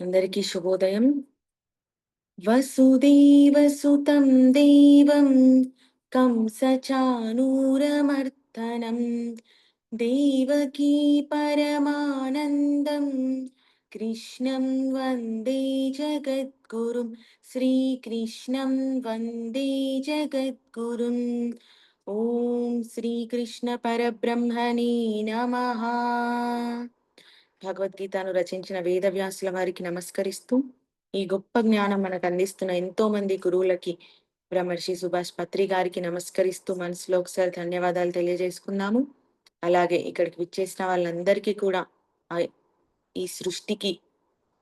అందరికీ శుభోదయం వసుదేవసుతం దేవం కంసచానూరమర్దనం దేవకీ పరమానందం కృష్ణం వందే జగద్గురుం శ్రీకృష్ణం వందే జగద్గురుం ఓం శ్రీకృష్ణ పరబ్రహ్మణే నమః భగవద్గీతను రచించిన వేదవ్యాసుల వారికి నమస్కరిస్తూ ఈ గొప్ప జ్ఞానం మనకు అందిస్తున్న ఎంతో మంది గురువులకి బ్రహ్మర్షి సుభాష్ పత్రి గారికి నమస్కరిస్తూ మనసులో ఒకసారి ధన్యవాదాలు తెలియజేసుకుందాము. అలాగే ఇక్కడికి విచ్చేసిన వాళ్ళందరికీ కూడా ఈ సృష్టికి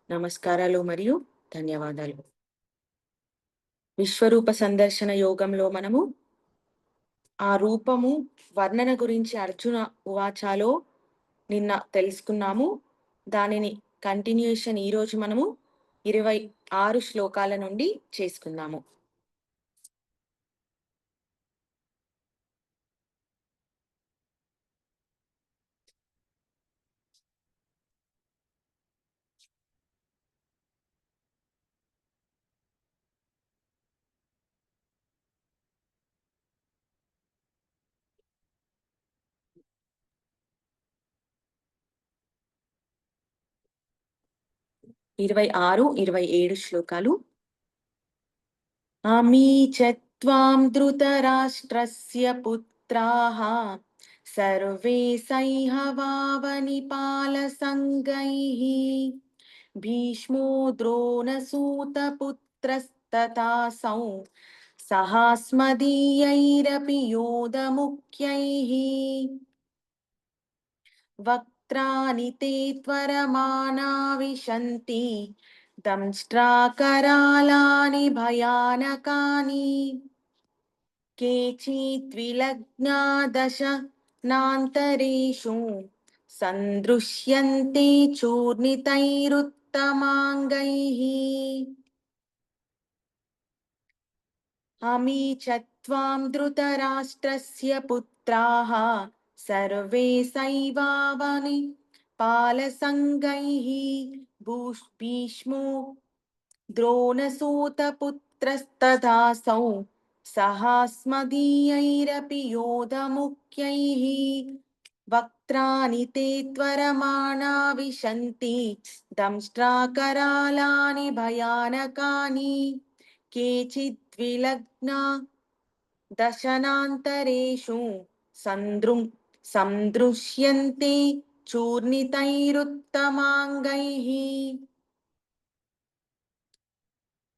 నమస్కారాలు మరియు ధన్యవాదాలు. విశ్వరూప సందర్శన యోగంలో మనము ఆ రూపము వర్ణన గురించి అర్జున ఉవాచాలో నిన్న తెలుసుకున్నాము. దానిని కంటిన్యూషన్ ఈరోజు మనము ఇరవై ఆరు శ్లోకాల నుండి చేసుకుందాము. ఇరవై ఆరు ఇరవై ఏడు శ్లోకాలు. అమీ చత్వాం ధృతరాష్ట్రస్య పుత్రాః సర్వే సైహవావనిపాలసంగైః భీష్మో ద్రోణసూతపుత్రస్తథాసౌ సహాస్మదీయైరపి యోధముఖ్యైः. వక్ తే త్వరమానా విశంతి దంష్ట్రాకరాలాని భయానకాని కేచిద్విలగ్నా దశ నాంతరేషు సందృశ్యంతే చూర్ణితైరుత్తమాంగైః అమీ చత్వాం ధృతరాష్ట్రస్య పుత్రాः సర్వే సైవావని పాలసంగైః భూష్ భీష్మో ద్రోణసూతపుత్రస్తథాసౌ సహాస్మదీయైరపి యోధముఖ్యైः వక్త్రాని తే త్వరమాణా విశంతి దంష్ట్రాకరాలాని భయానకాని కేచిద్విలగ్నా దశనాంతరేషు సందృం సందృశ్యంతి చూర్ణితైరుత్తమాంగైః.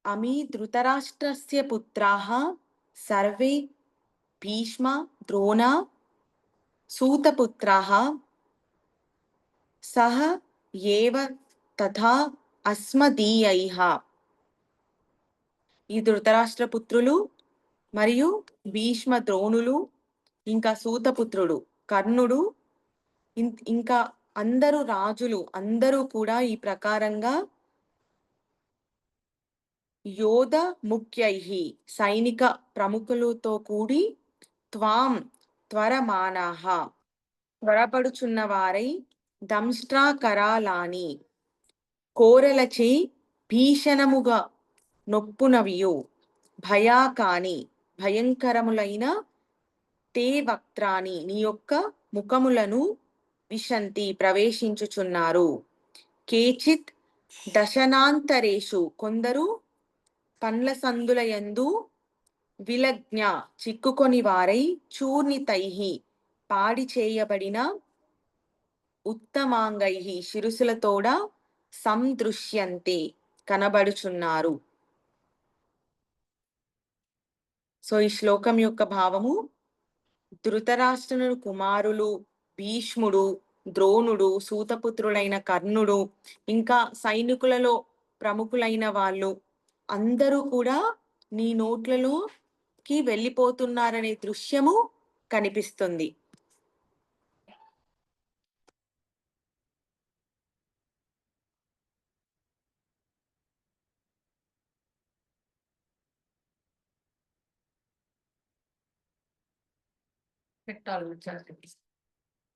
అమీ ధృతరాష్ట్రస్య పుత్రాः సర్వే భీష్మ ద్రోణ సూతపుత్రాः. సహ ఏవ తథా అస్మదీయైః. ఈ ధృతరాష్ట్రపుత్రులు మరియు భీష్మ ద్రోణులు ఇంకా సూతపుత్రుడు. కర్ణుడు ఇం- ఇంకా అందరూ రాజులు అందరూ కూడా ఈ ప్రకారంగా యోధ ముఖ్యై సైనిక ప్రముఖులతో కూడి త్వాం త్వరమానాహ త్వరపడుచున్న వారై దంష్ట్రాకరాలాని కోరలచే భీషణముగా నొప్పునవియు భయాకాని భయంకరములైన తే వక్త్రాని నీ యొక్క ముఖములను విశంతి ప్రవేశించుచున్నారు. కేచిత్ దశనాంతరేషు. కొందరు పండ్ల సందులయందు విలజ్ఞ చిక్కుకొని వారై చూర్ణితైహి పాడి చేయబడిన ఉత్తమాంగై శిరుసులతోడ సందృశ్యంతే కనబడుచున్నారు. సో ఈ శ్లోకం యొక్క భావము ధృతరాష్ట్రుని కుమారులు భీష్ముడు ద్రోణుడు సూతపుత్రుడైన కర్ణుడు ఇంకా సైనికులలో ప్రముఖులైన వాళ్ళు. అందరూ కూడా నీ నోట్లలోకి వెళ్ళిపోతున్నారనే దృశ్యము కనిపిస్తుంది.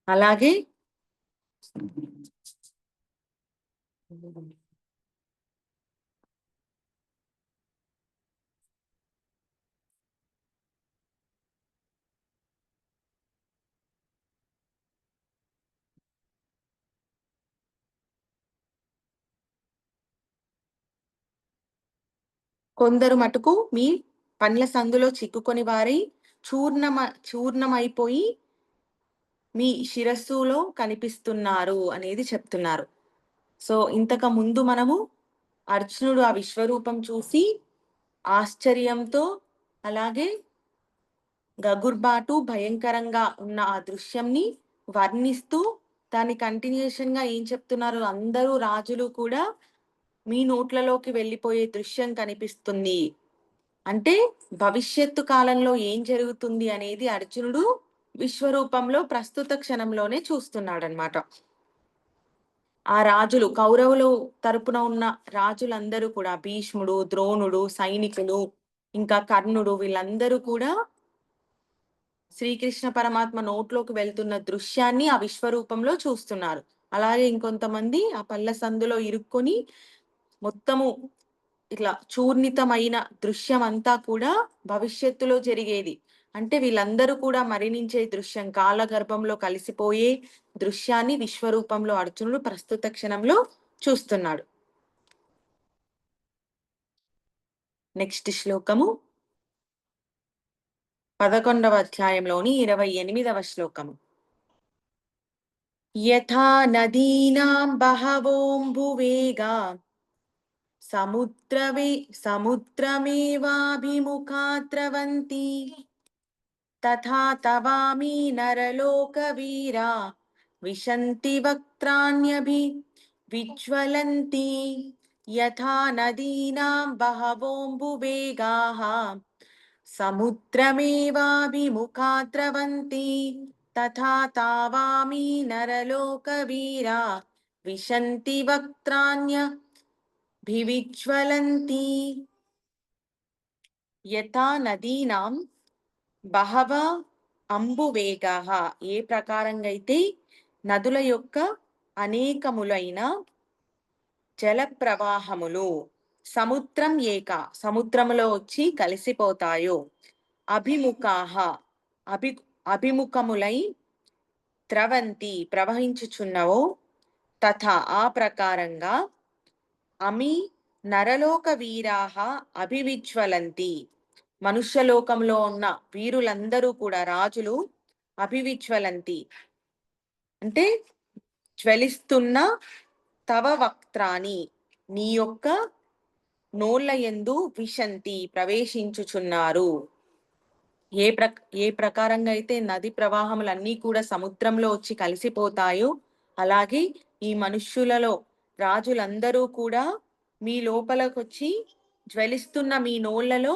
అలాగే? కొందరు మటుకు మీ పండ్ల సందులో చిక్కుకొని వారి చూర్ణమ చూర్ణమైపోయి మీ శిరస్సులో కనిపిస్తున్నారు అనేది చెప్తున్నారు. సో ఇంతకు ముందు మనము అర్జునుడు ఆ విశ్వరూపం చూసి ఆశ్చర్యంతో అలాగే గగుర్బాటు భయంకరంగా ఉన్న ఆ దృశ్యంని వర్ణిస్తూ దాని కంటిన్యూషన్గా ఏం చెప్తున్నారు? అందరూ రాజులు కూడా మీ నోట్లలోకి వెళ్ళిపోయే దృశ్యం కనిపిస్తుంది. అంటే భవిష్యత్తు కాలంలో ఏం జరుగుతుంది అనేది అర్జునుడు విశ్వరూపంలో ప్రస్తుత క్షణంలోనే చూస్తున్నాడనమాట. ఆ రాజులు కౌరవులు తరపున ఉన్న రాజులందరూ కూడా భీష్ముడు ద్రోణుడు సైనికులు ఇంకా కర్ణుడు వీళ్ళందరూ కూడా శ్రీకృష్ణ పరమాత్మ నోట్లోకి వెళ్తున్న దృశ్యాన్ని ఆ విశ్వరూపంలో చూస్తున్నారు. అలాగే ఇంకొంతమంది ఆ పళ్ళ సందులో ఇరుక్కొని మొత్తము ఇట్లా చూర్ణితమైన దృశ్యం అంతా కూడా భవిష్యత్తులో జరిగేది. అంటే వీళ్ళందరూ కూడా మరణించే దృశ్యం కాలగర్భంలో కలిసిపోయే దృశ్యాన్ని విశ్వరూపంలో అర్జునుడు ప్రస్తుత క్షణంలో చూస్తున్నాడు. నెక్స్ట్ శ్లోకము. పదకొండవ అధ్యాయంలోని ఇరవై ఎనిమిదవ శ్లోకము. యథా నదీనాం బహవోంబువేగా సముద్రవే సముద్రమేవాభిముఖాత్రవంతి తథా తవామి నరలోకవీరా విశంతి వక్త్రాణ్యభి విజ్వలంతి యథా నదీనాం బహవోంబువేగాః సముద్రమేవాభిముఖాత్రవంతి తథా తావామి నరలోకవీరా విశంతి వక్త్రాణ్య భివిజ్వలంతి యథా నదీనాం బహవ అంబువేగా ఏ ప్రకారంగా అయితే నదుల యొక్క అనేకములైన జల ప్రవాహములు సముద్రం ఏక సముద్రములో వచ్చి కలిసిపోతాయో అభిముఖాహ అభి అభిముఖములై త్రవంతి ప్రవహించుచున్నవో తథా ఆ ప్రకారంగా అమి నరలోక వీరాహ అభివిజ్వలంతి. మనుష్యలోకంలో ఉన్న వీరులందరూ కూడా రాజులు అభివిజ్వలంతి. అంటే జ్వలిస్తున్న తవ వక్త్రాని నీ యొక్క నోళ్ళ ఎందు విశంతి ప్రవేశించుచున్నారు. ఏ ప్ర ఏ ప్రకారంగా అయితే నది ప్రవాహములన్నీ కూడా సముద్రంలో వచ్చి కలిసిపోతాయో అలాగే ఈ మనుష్యులలో రాజులందరూ కూడా మీ లోపలకొచ్చి జ్వలిస్తున్న మీ నోళ్ళలో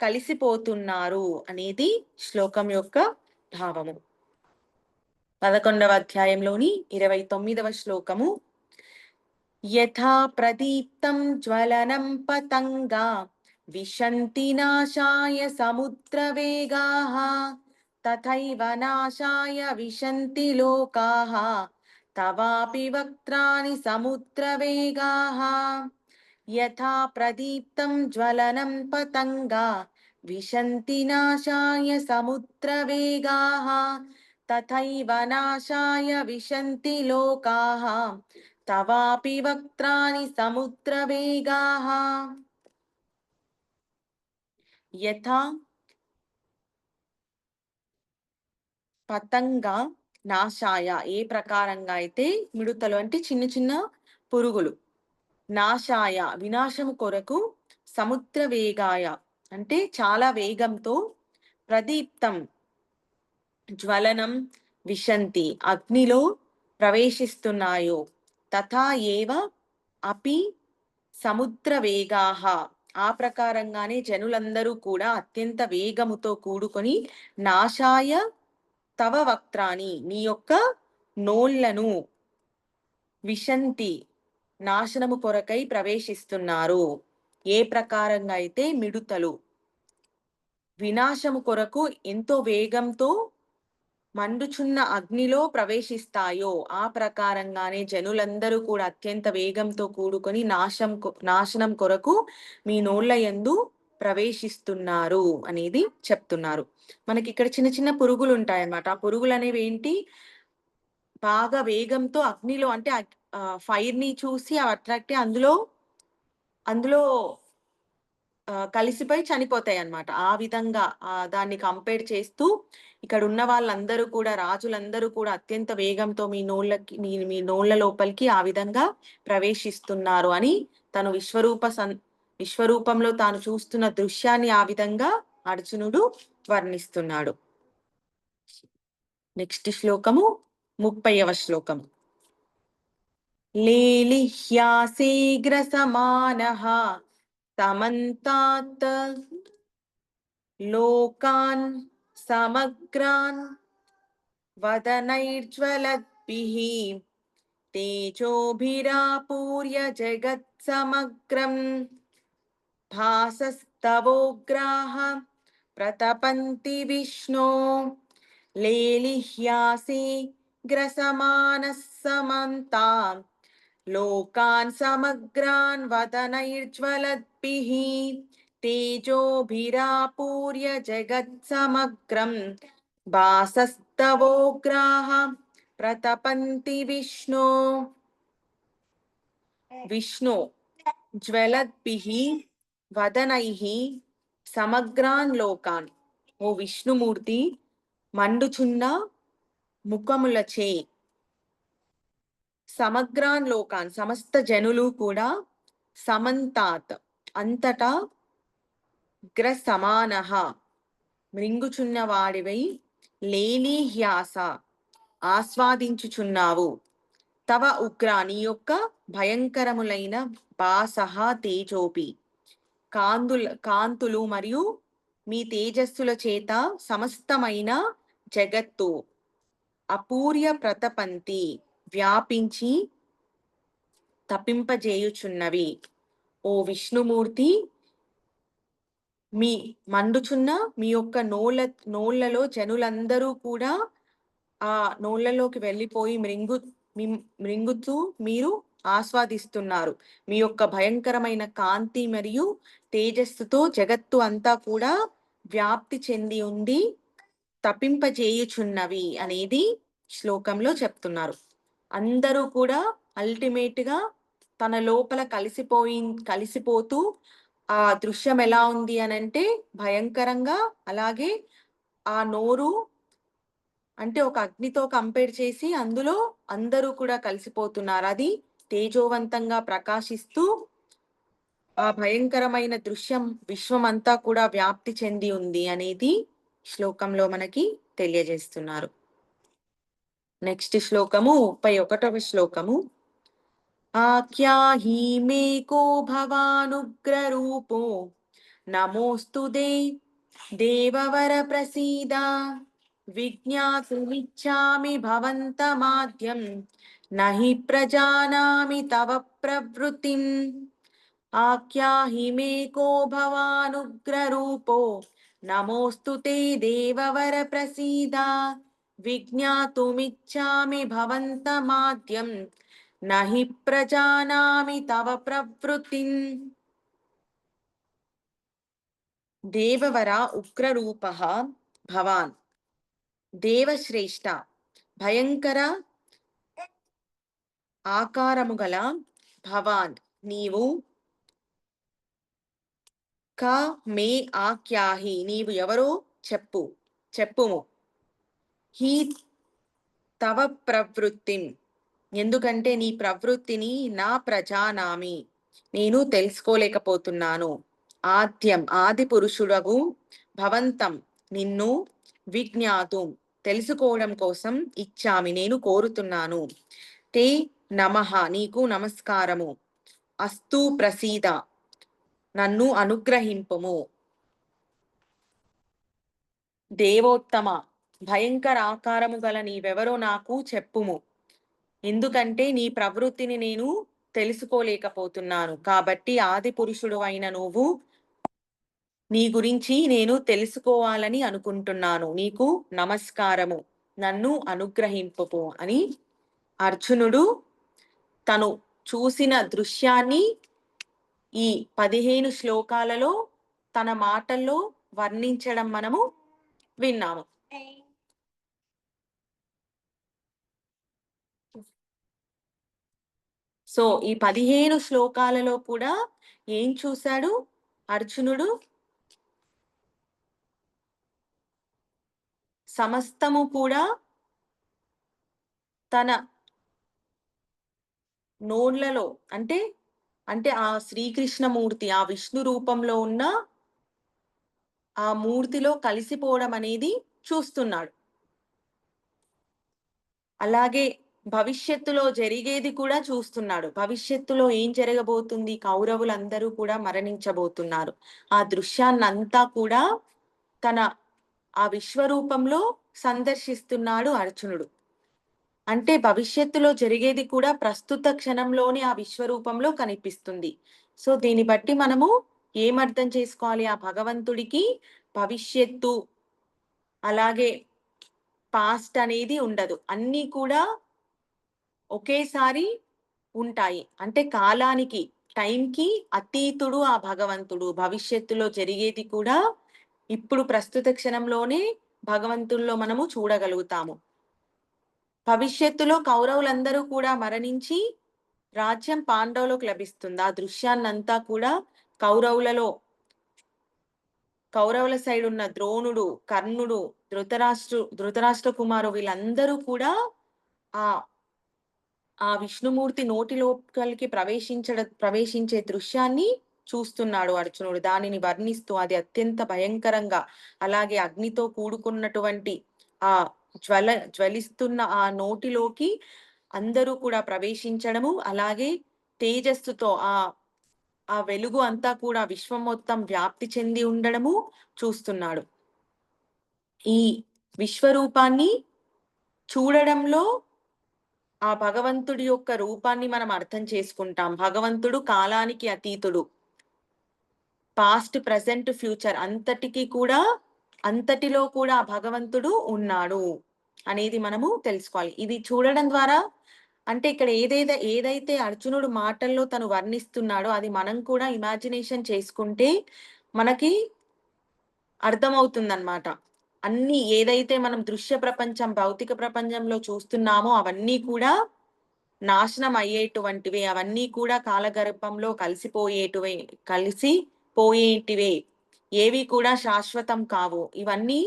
కలిసిపోతున్నారు అనేది శ్లోకం యొక్క భావము. పదకొండవ అధ్యాయంలోని ఇరవై తొమ్మిదవ శ్లోకము. యథా ప్రదీప్తం జ్వలనం పతంగా విశంతి నాశాయ సముద్రవేగాః తథైవ నాశాయ విశంతి లోకాః తవాపి వక్త్రాణి సముద్రవేగాః. యథా ప్రదీప్తం జ్వలనం పతంగా విశంతి నాశాయ సముద్రవేగాః. తథైవ నాశాయ విశంతి లోకాః. తవాపి వక్త్రాణి సముద్రవేగాః. యథా పతంగా నాశాయ. ఏ ప్రకారంగా అయితే మిడుతలు అంటే చిన్న చిన్న పురుగులు. నాశాయ. వినాశము కొరకు సముద్ర వేగాయ. అంటే చాలా వేగంతో ప్రదీప్తం. జ్వలనం విశంతి. అగ్నిలో ప్రవేశిస్తున్నాయో. తథా ఏవ అపి సముద్ర వేగాహ ఆ ప్రకారంగానే జనులందరూ కూడా అత్యంత వేగముతో కూడుకొని నాశాయ తవ వక్త్రాని నీ యొక్క నోళ్ళను విశంతి నాశనము కొరకై ప్రవేశిస్తున్నారు. ఏ ప్రకారంగా అయితే మిడుతలు. వినాశము కొరకు ఎంతో వేగంతో మండుచున్న అగ్నిలో ప్రవేశిస్తాయో ఆ ప్రకారంగానే జనులందరూ కూడా అత్యంత వేగంతో కూడుకొని నాశం నాశనం కొరకు మీ నోళ్ళ ఎందు ప్రవేశిస్తున్నారు అనేది చెప్తున్నారు. మనకి ఇక్కడ చిన్న చిన్న పురుగులు ఉంటాయన్నమాట ఆ పురుగులు అనేవి ఏంటి బాగా వేగంతో అగ్నిలో అంటే ఫైర్ని చూసి అవి అట్రాక్ట్ అందులో అందులో కలిసిపోయి చనిపోతాయి అన్నమాట ఆ విధంగా దాన్ని కంపేర్ చేస్తూ ఇక్కడ ఉన్న వాళ్ళందరూ కూడా రాజులందరూ కూడా అత్యంత వేగంతో మీ నోళ్ళకి మీ మీ నోళ్ళ లోపలికి ఆ విధంగా ప్రవేశిస్తున్నారు అని తను విశ్వరూప సన్ విశ్వరూపంలో తాను చూస్తున్న దృశ్యాన్ని ఆ విధంగా అర్జునుడు వర్ణిస్తున్నాడు. నెక్స్ట్ శ్లోకము ముప్పైవ శ్లోకము. లేలిహ్యాసేగ్రసమానః సమంతాత్ లోకాన్ సమగ్రాన్ వదనైర్జ్వలద్భి తేజోభిరాపూర్య జగత్సమగ్రం భాసస్తవోగ్రాహ ప్రతపంతి విష్ణో లేలిహ్యాసే గ్రసమానः సమంతా లోకాన్ సమగ్రాన్ వదనైర్జ్వలద్భిः తేజోభిరాపూర్య జగత్సమగ్రం భాసస్తవోగ్రాహ ప్రతపంతి విష్ణో విష్ణు జ్వలద్భిః వదనైః సమగ్రాన్ లోకాన్. ఓ విష్ణుమూర్తి మండుచున్న ముఖములచే సమగ్రాన్ లోకాన్ సమస్త జనులు కూడా సమంతాత్. అంతటా గ్ర సమాన మృంగుచున్న వాడివై లేలీహ్యాస ఆస్వాదించుచున్నావు. తవ ఉగ్ర నీ యొక్క భయంకరములైన బాసహ తేజోపి. కాంతుల కాంతులు మరియు మీ తేజస్సుల చేత సమస్తమైన జగత్తు అపూర్య ప్రతపంతి వ్యాపించి తప్పింపజేయుచున్నవి. ఓ విష్ణుమూర్తి మీ మండుచున్న మీ యొక్క నోళ్ళ నోళ్ళలో జనులందరూ కూడా ఆ నోళ్ళలోకి వెళ్ళిపోయి మృంగు మృంగుతూ మీరు ఆస్వాదిస్తున్నారు. మీ యొక్క భయంకరమైన కాంతి మరియు తేజస్సుతో జగత్తు అంతా కూడా వ్యాప్తి చెంది ఉంది తప్పింపజేయుచున్నవి అనేది శ్లోకంలో చెప్తున్నారు. అందరూ కూడా అల్టిమేట్గా తన లోపల కలిసిపోయి కలిసిపోతూ ఆ దృశ్యం ఎలా ఉంది అని అంటే భయంకరంగా అలాగే ఆ నోరు అంటే ఒక అగ్నితో కంపేర్ చేసి అందులో అందరూ కూడా కలిసిపోతున్నారు. అది తేజోవంతంగా ప్రకాశిస్తూ ఆ భయంకరమైన దృశ్యం విశ్వమంతా కూడా వ్యాప్తి చెంది ఉంది అనేది శ్లోకంలో మనకి తెలియజేస్తున్నారు. నెక్స్ట్ శ్లోకము ముప్పై ఒకటవ శ్లోకము. ఆఖ్యాహి మే కో భవానుగ్రరూపో నమోస్తు దే దేవవర ప్రసీద విజ్ఞాతుమిచ్చామి భవంతమాద్యం నహి ప్రజానామి తవ ప్రవృత్తిం ఆఖ్యాహి మే కో భవానుగ్రరూపో నమోస్తు తే దేవవర ప్రసీద విజ్ఞాతుమిచ్చామి భవంతమాద్యం నహి ప్రజానామి తవ ప్రవృత్తిం దేవవర ఉగ్రరూప భవాన్ దేవశ్రేష్ట భయంకర ఆకారము గల భవాన్. నీవు క మే ఆఖ్యాహి. నీవు ఎవరో చెప్పు. చెప్పుము. హీ తవ ప్రవృత్తిం ఎందుకంటే నీ ప్రవృత్తిని నా ప్రజానామి. నేను తెలుసుకోలేకపోతున్నాను. ఆద్యం. ఆది పురుషుడగు భవంతం. నిన్ను విజ్ఞాతుం. తెలుసుకోవడం కోసం ఇచ్చామి. నేను కోరుతున్నాను. తే నమః నీకు నమస్కారము. అస్తు ప్రసీద నన్ను అనుగ్రహింపుము. దేవోత్తమ భయంకర ఆకారము గల నీవెవరో నాకు చెప్పుము. ఎందుకంటే నీ ప్రవృత్తిని నేను తెలుసుకోలేకపోతున్నాను. కాబట్టి ఆది పురుషుడు అయిన నువ్వు నీ గురించి నేను తెలుసుకోవాలని అనుకుంటున్నాను. నీకు నమస్కారము. నన్ను అనుగ్రహింపు అని అర్జునుడు తను చూసిన దృశ్యాన్ని ఈ పదిహేను శ్లోకాలలో తన మాటల్లో వర్ణించడం మనము విన్నాము. సో ఈ పదిహేను శ్లోకాలలో కూడా ఏం చూశాడు అర్జునుడు? సమస్తము కూడా తన నోళ్ళలో అంటే అంటే ఆ శ్రీకృష్ణమూర్తి ఆ విష్ణు రూపంలో ఉన్న ఆ మూర్తిలో కలిసిపోవడం అనేది చూస్తున్నాడు. అలాగే భవిష్యత్తులో జరిగేది కూడా చూస్తున్నాడు. భవిష్యత్తులో ఏం జరగబోతుంది? కౌరవులందరూ కూడా మరణించబోతున్నారు. ఆ దృశ్యాన్నంతా కూడా తన ఆ విశ్వరూపంలో సందర్శిస్తున్నాడు అర్జునుడు. అంటే భవిష్యత్తులో జరిగేది కూడా ప్రస్తుత క్షణంలోనే ఆ విశ్వరూపంలో కనిపిస్తుంది. సో దీన్ని బట్టి మనము ఏమర్థం చేసుకోవాలి? ఆ భగవంతుడికి భవిష్యత్తు అలాగే పాస్ట్ అనేది ఉండదు. అన్నీ కూడా ఒకేసారి ఉంటాయి. అంటే కాలానికి టైంకి అతీతుడు ఆ భగవంతుడు. భవిష్యత్తులో జరిగేది కూడా ఇప్పుడు ప్రస్తుత క్షణంలోనే భగవంతుల్లో మనము చూడగలుగుతాము. భవిష్యత్తులో కౌరవులందరూ కూడా మరణించి రాజ్యం పాండవులకు లభిస్తుంది. ఆ దృశ్యాన్నంతా కూడా కౌరవులలో కౌరవుల సైడ్ ఉన్న ద్రోణుడు కర్ణుడు ధృతరాష్ట్రు ధృతరాష్ట్ర కుమారు వీళ్ళందరూ కూడా ఆ ఆ విష్ణుమూర్తి నోటి లోపలికి ప్రవేశించడ ప్రవేశించే దృశ్యాన్ని చూస్తున్నాడు అర్జునుడు. దానిని వర్ణిస్తూ అది అత్యంత భయంకరంగా అలాగే అగ్నితో కూడుకున్నటువంటి ఆ జ్వల జ్వలిస్తున్న ఆ నోటిలోకి అందరూ కూడా ప్రవేశించడము అలాగే తేజస్సుతో ఆ ఆ వెలుగు అంతా కూడా విశ్వం మొత్తం వ్యాప్తి చెంది ఉండడము చూస్తున్నాడు. ఈ విశ్వరూపాన్ని చూడడంలో ఆ భగవంతుడి యొక్క రూపాన్ని మనం అర్థం చేసుకుంటాం. భగవంతుడు కాలానికి అతీతుడు. పాస్ట్ ప్రజెంట్ ఫ్యూచర్ అంతటికి కూడా అంతటిలో కూడా భగవంతుడు ఉన్నాడు అనేది మనము తెలుసుకోవాలి. ఇది చూడడం ద్వారా అంటే ఇక్కడ ఏదైతే ఏదైతే అర్జునుడు మాటల్లో తను వర్ణిస్తున్నాడో అది మనం కూడా ఇమాజినేషన్ చేసుకుంటే మనకి అర్థమవుతుందన్నమాట. అన్ని ఏదైతే మనం దృశ్య ప్రపంచం భౌతిక ప్రపంచంలో చూస్తున్నామో అవన్నీ కూడా నాశనం అయ్యేటువంటివే అవన్నీ కూడా కాలగర్భంలో కలిసిపోయేటివే కలిసి పోయేటివే. ఏవి కూడా శాశ్వతం కావు. ఇవన్నీ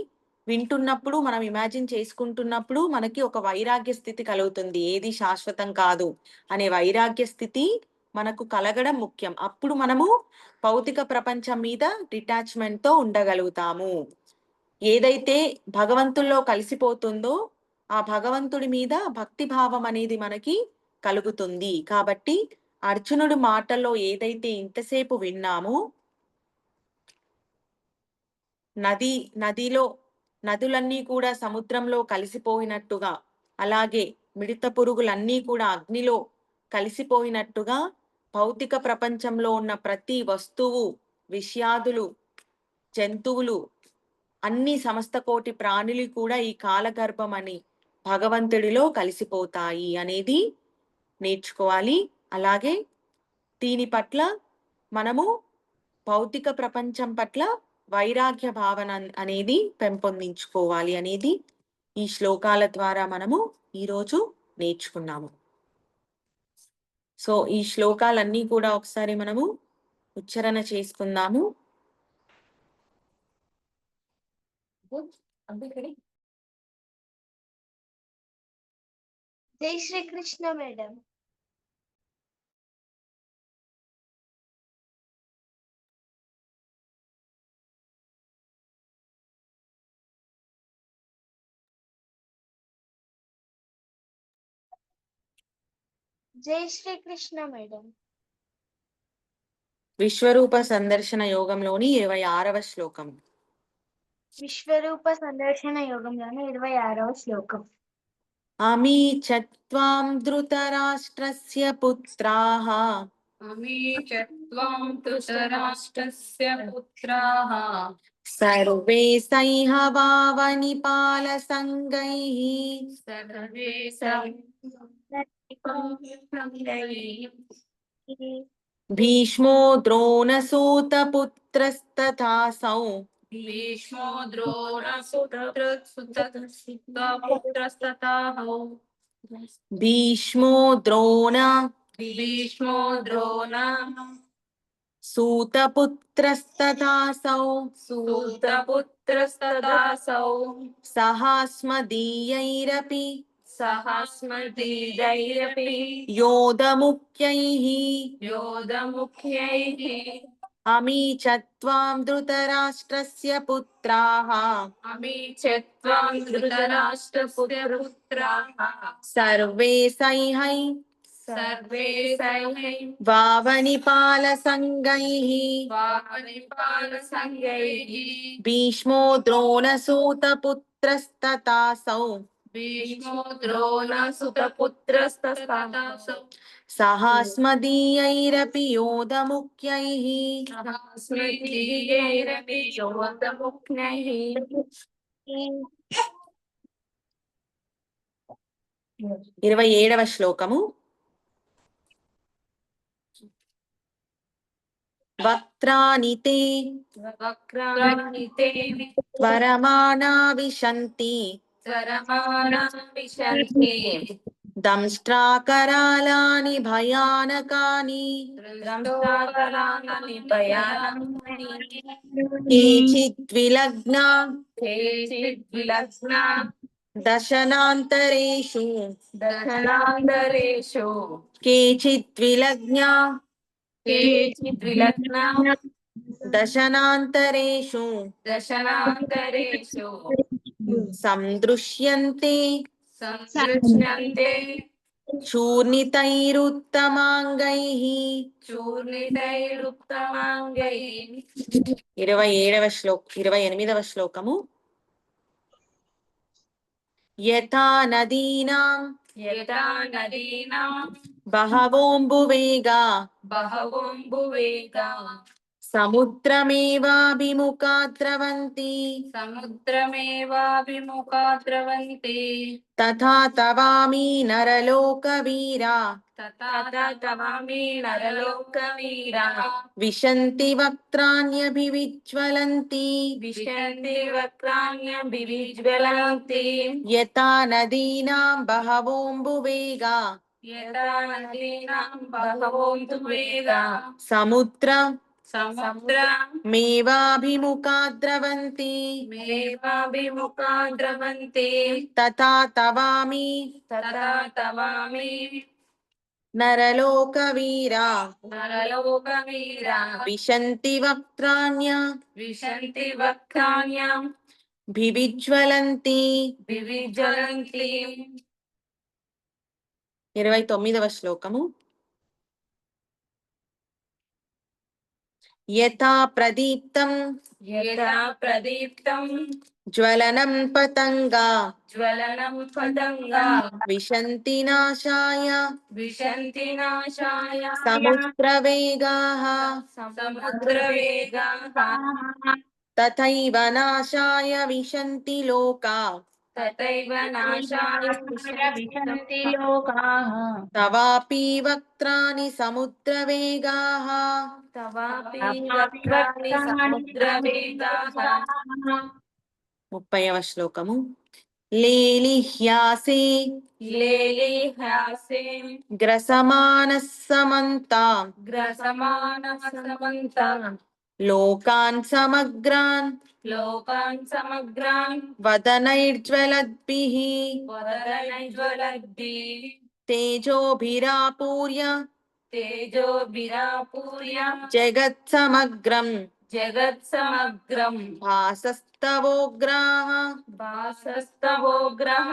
వింటున్నప్పుడు మనం ఇమాజిన్ చేసుకుంటున్నప్పుడు మనకి ఒక వైరాగ్య స్థితి కలుగుతుంది. ఏది శాశ్వతం కాదు అనే వైరాగ్య స్థితి మనకు కలగడం ముఖ్యం. అప్పుడు మనము భౌతిక ప్రపంచం మీద డిటాచ్మెంట్తో ఉండగలుగుతాము. ఏదైతే భగవంతుల్లో కలిసిపోతుందో ఆ భగవంతుడి మీద భక్తి భావం అనేది మనకి కలుగుతుంది. కాబట్టి అర్జునుడు మాటల్లో ఏదైతే ఇంతసేపు విన్నామో నది నదిలో నదులన్నీ కూడా సముద్రంలో కలిసిపోయినట్టుగా అలాగే మిడత పురుగులన్నీ కూడా అగ్నిలో కలిసిపోయినట్టుగా భౌతిక ప్రపంచంలో ఉన్న ప్రతి వస్తువు విషయాదులు జంతువులు అన్ని సమస్త కోటి ప్రాణులు కూడా ఈ కాలగర్భం అని భగవంతుడిలో కలిసిపోతాయి అనేది నేర్చుకోవాలి. అలాగే దీని పట్ల మనము భౌతిక ప్రపంచం పట్ల వైరాగ్య భావన అనేది పెంపొందించుకోవాలి అనేది ఈ శ్లోకాల ద్వారా మనము ఈరోజు నేర్చుకున్నాము. సో ఈ శ్లోకాలన్నీ కూడా ఒకసారి మనము ఉచ్చారణ చేసుకుందాము. జై శ్రీకృష్ణ మేడం. జై శ్రీకృష్ణ మేడం. విశ్వరూప సందర్శన యోగంలోని ఇరవై ఆరవ శ్లోకం. విశ్వరూప సందర్శన యోగంలోని ఇరవై ఆరవ శ్లోకం. అమీ చత్వాం ధృతరాష్ట్రస్య పుత్రాః. అమీ చ త్వం ధృతరాష్ట్రస్య పుత్రాः. సర్వే సైహ వావనిపాల సంగైః भीष्मो द्रोणसूतपुत्रस्तथासौ। भीष्मो द्रोणसुतपुत्रस्तथाहौ भीष्मो द्रोण भीष्मो द्रोण सूतपुत्रस्तदासौ सूतपुत्रस्तदासौ सहास्मदीयैरपि सहास्मदीदैरपि योधमुख्यैः योधमुख्यैः अमी च त्वां धृतराष्ट्रस्य पुत्राः अमी च त्वां धृतराष्ट्रपुत्रपुत्राः सर्वे सैहै सर्वे सैः वावनिपालसङ्गैः वामनिपालसङ्गैः भीष्मो द्रोणसूतपुत्रस्तथासौ भीष्मो द्रोणसुतपुत्रस्तदासौ सहास्मदीयैरपि योधमुख्यैः स्मृतिरपि योधमुख्यैः ఇరవై ఏడవ శ్లోకము వక్త్రాని తే వక్రాణి తే వరమాణా విశంతి చరమాణా విశంతి దంష్ట్రాకరాలాని భయానకాని దంష్టాకరాణి భయానకాని కేచిద్విలగ్నా కేచిద్విలగ్నా దశనాంతరేషు దశనాంతరేషు కేచిద్విలగ్నా కేచిద్విలగ్నా దశనాంతరేషు దశనాంతరేషు సందృశ్యంతే. సంసృజ్యంతే చూర్ణితైరుత్తమాంగైః. చూర్ణితైరుత్తమాంగై. ఇరవై ఏడవ శ్లోక ఇరవై ఎనిమిదవ శ్లోకము. యథా నదీనాం. యథా నదీనాం. బహవోంబువేగా బహవోంబువేగా సముద్రమేవాభిముఖా ద్రవంతి సముద్రమేవాభిముఖా ద్రవంతి తథా తవామి నరలోకవీరా. తథా తవామి నరలోకవీరా. విశంతి వక్త్రాణ్యభివిజ్వలంతి. విశంతి వక్రాణ్యభివిజ్వలంతి యథా నదీనాం బహవోంబువేగా యథా నదీనాం బహవోంబువేగా సముద్ర మేవాభిముఖా ద్రవంతి మేవాభిముఖా ద్రవంతి తథా తవామి. తథా తవామి. నరలోకవీరా. నరలోకవీరా. విశంతి వక్త్రాణ్య. విశంతి వక్రాణ్యం భివిజ్వలంతి వివిజ్వలంతి ఇరవై తొమ్మిదవ శ్లోకము. యథా ప్రదీప్తం యథా ప్రదీప్తం జ్వలనం పతంగా జ్వలనం పదంగా విశంతి నాశాయ విశంతి నాశాయ సముద్రవేగాః సముద్రవేగా తథైవ నాశాయ విశంతి లోకా నాశాయ విశంతి లోకాః తవాపి వక్త్రాణి సముద్రవేగాః తవాపి వక్రాణి సముద్రవేగాః ముప్పైవ శ్లోకము. లేలిహ్యాసే లేలిహాసే గ్రసమానः సమంతా గ్రసమాన సమంతా లోకాన్ సమగ్రాన్ లోకాన్ సమగ్రాన్ వదనైర్జ్వలద్భిः వదనైజ్వలద్ది తేజోభిరాపూర్య తేజో విరాపూర్య జగత్సమగ్రం జగత్సమగ్రం భాసస్తవోగ్రాः వాసస్తవోగ్రహ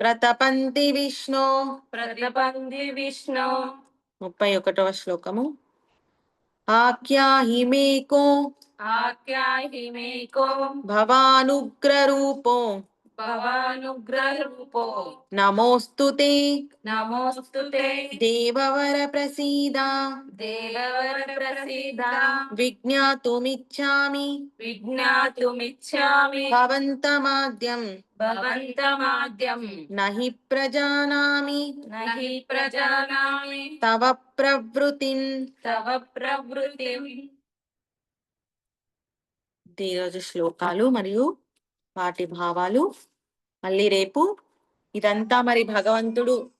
ప్రతపంతి విష్ణో ప్రతపంది విష్ణు ముప్పై ఒకటవ శ్లోకము. ఆఖ్యాహి మేకో ఆఖ్యాహి మేకో భవానుగ్రరూపో భవానుగ్రహరూపో నమోస్తు తే నమోస్తు తే దేవవర ప్రసీద దేవవర ప్రసీద విజ్ఞాతుమిచ్ఛామి భవంతమాద్యం భవంతమాద్యం నహి ప్రజానామి. నహి ప్రజానామి. తవ ప్రవృతిం. తవ ప్రవృత్తిం ఈరోజు శ్లోకాలు మరియు వాటి భావాలు. మళ్ళీ రేపు ఇదంతా మరి భగవంతుడు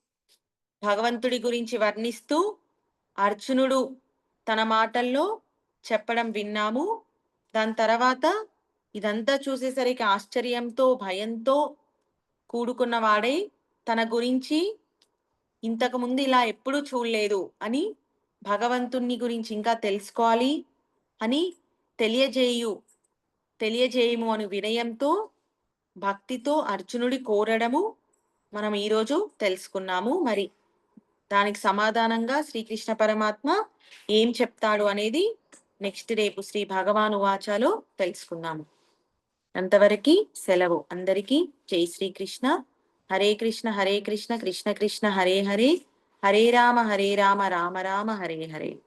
భగవంతుడి గురించి వర్ణిస్తూ అర్జునుడు తన మాటల్లో చెప్పడం విన్నాము. దాని తర్వాత ఇదంతా చూసేసరికి ఆశ్చర్యంతో భయంతో కూడుకున్న వాడై తన గురించి ఇంతకుముందు ఇలా ఎప్పుడూ చూడలేదు అని భగవంతుణ్ణి గురించి ఇంకా తెలుసుకోవాలి అని తెలియజేయు తెలియజేయము అని వినయంతో భక్తితో అర్జునుడి కోరడము మనం ఈరోజు తెలుసుకున్నాము. మరి దానికి సమాధానంగా శ్రీకృష్ణ పరమాత్మ ఏం చెప్తాడు అనేది నెక్స్ట్ రేపు శ్రీ భగవాను వాచాలో తెలుసుకుందాము అంతవరకు సెలవు. అందరికీ జై శ్రీకృష్ణ. హరే కృష్ణ హరే కృష్ణ కృష్ణ కృష్ణ హరే హరే. హరే రామ హరే రామ రామ రామ హరే హరే.